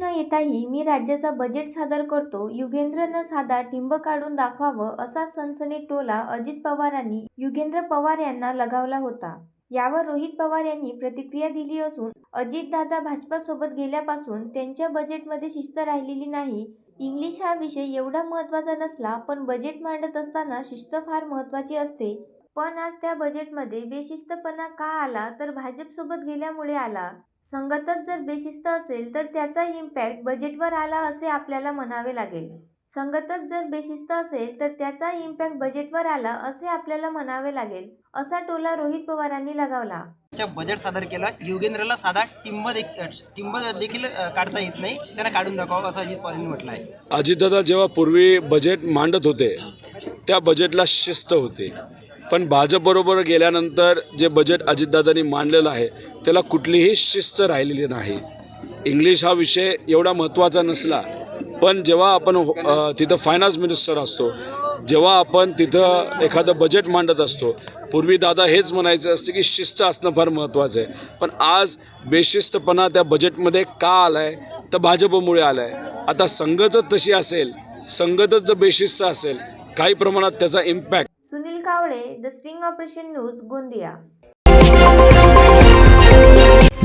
न येताही मी राज्याचा बजेट सादर करतो युगेंद्रनं साधा टिंब काढून दाखवावं असा सनसनी टोला अजित पवारांनी युगेंद्र पवार यांना लगावला होता. यावर रोहित पवार यांनी प्रतिक्रिया दिली असून अजितदादा भाजपासोबत गेल्यापासून त्यांच्या बजेटमध्ये शिस्त राहिलेली नाही. इंग्लिश हा विषय एवढा महत्त्वाचा नसला पण बजेट मांडत असताना शिस्त फार महत्त्वाची असते. पण आज त्या बजेटमध्ये बेशिस्तपणा का आला? तर भाजपसोबत गेल्यामुळे आला. संगतच जर बेशिस्त असेल तर त्याचा इम्पॅक्ट बजेटवर आला असे आपल्याला म्हणावे लागेल. संगतच जर बेशिस्त असेल तर त्याचा इम्पॅक्ट बजेटवर आला असे आपल्याला म्हणावे लागेल असा टोला रोहित पवारांनी लगावला. बजेट सादर केलं. योगेंद्रला साधा टिंब टिंब देखील काढता येत नाही. त्यांना काढून दाखवावं असं अजित पवारांनी म्हटलं आहे अजितदादा जेव्हा पूर्वी बजेट मांडत होते त्या बजेटला शिस्त होती. पण भाजपबरोबर गेल्यानंतर जे बजेट अजितदादांनी मांडलेलं आहे त्याला कुठलीही शिस्त राहिलेली नाही. इंग्लिश हा विषय एवढा महत्त्वाचा नसला पण जेव्हा आपण हो, तिथं फायनान्स मिनिस्टर असतो जेव्हा आपण तिथं एखादं बजेट मांडत असतो पूर्वी दादा हेच म्हणायचं असतं की शिस्त असणं फार महत्त्वाचं आहे. पण आज बेशिस्तपणा त्या बजेटमध्ये का आला आहे तर भाजपमुळे आला आहे आता संगतच तशी असेल संगतच जर बेशिस्त असेल काही प्रमाणात त्याचा impact Sunil Kawale the sting operation news Gondia.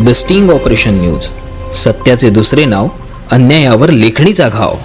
The sting operation news सत्याचे दुसरे नाव अन्यायावर लेखणीचा घाव.